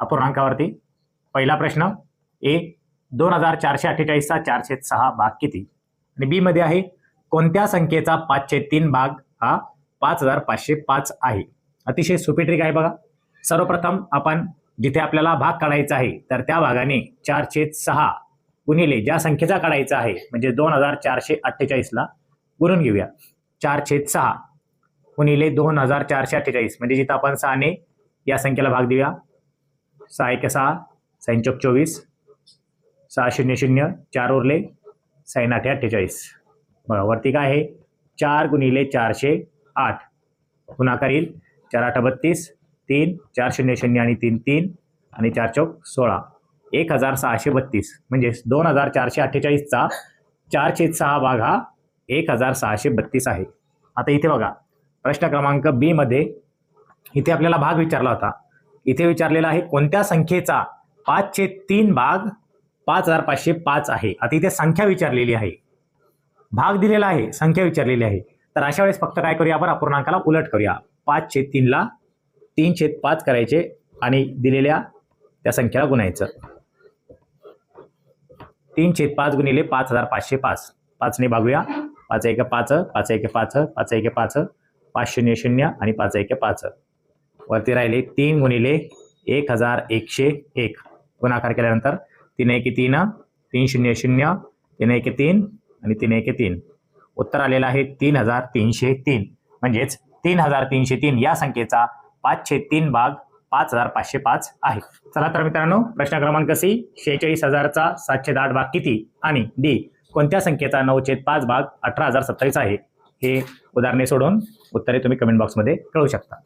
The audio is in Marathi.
अपूर्णांकावरती. पहिला प्रश्न ए दोन हजार चारशे अठ्ठेचाळीसचा चारशे सहा भाग किती? आणि बी मध्ये आहे कोणत्या संख्येचा पाचशे तीन भाग हा पाच हजार पाचशे पाच आहे? अतिशय सोपी ट्रिक आहे बघा. सर्वप्रथम आपण जिथे आपल्याला भाग काढायचा आहे तर त्या भागाने चारशे सहा गुणिले ज्या संख्येचा काढायचा आहे म्हणजे दोन हजार चारशे अठ्ठेचाळीसला गुणून घेऊया. चारशे सहा गुणिले दोन हजार चारशे अठ्ठेचाळीस म्हणजे जिथं आपण सहाने या संख्येला भाग देऊया. सहा एक सहा साईन चौक चोवीस सहा शून्य शून्य चार उरले साईन आठे अठ्ठेचाळीस. बघा वरती काय आहे? चार गुणिले चारशे आठ. गुणाकार येईल. चार आठ बत्तीस तीन चार शून्य शून्य आणि तीन तीन आणि चार चौक सोळा. एक हजार सहाशे बत्तीस. म्हणजेच दोन हजार चारशे अठ्ठेचाळीसचा चारशे सहा भाग हा एक हजार सहाशे बत्तीस आहे. आता इथे बघा प्रश्न क्रमांक बीमध्ये इथे आपल्याला भाग विचारला होता. इथे विचारलेला आहे कोणत्या संख्येचा पाचशे तीन भाग पाच हजार पाचशे पाच आहे? आता इथे संख्या विचारलेली आहे. भाग दिलेला आहे संख्या विचारलेली आहे. तर अशा वेळेस फक्त काय करूया आपण अपूर्णांकाला उलट करूया. पाच छेद तीनला तीन छेद पाच करायचे आणि दिलेल्या त्या संख्येला गुणायचं. तीन छेद पाच गुणिले पाच हजार पाचशे पाच. पाचने भागूया. पाच एक पाच पाच एक पाच पाच एक पाच पाच शून्य शून्य आणि पाच एक पाच. वरती राहिले. तीन गुणिले एक हजार एकशे एक. गुणाकार केल्यानंतर तीन एके तीन तीन शून्य शून्य तीन एक तीन आणि तीन एके तीन. उत्तर आलेलं आहे तीन हजार तीनशे तीन. म्हणजेच तीन हजार तीनशे तीन या संख्येचा पाचशे तीन भाग पाच हजार पाचशे पाच आहे. चला तर मित्रांनो प्रश्न क्रमांक सी शेहेचाळीस हजारचा सातशे दहा भाग किती आणि डी कोणत्या संख्येचा नऊशे पाच भाग अठरा हजार सत्तावीस आहे? हे उदाहरणे सोडून उत्तरे तुम्ही कमेंट बॉक्समध्ये कळवू शकता.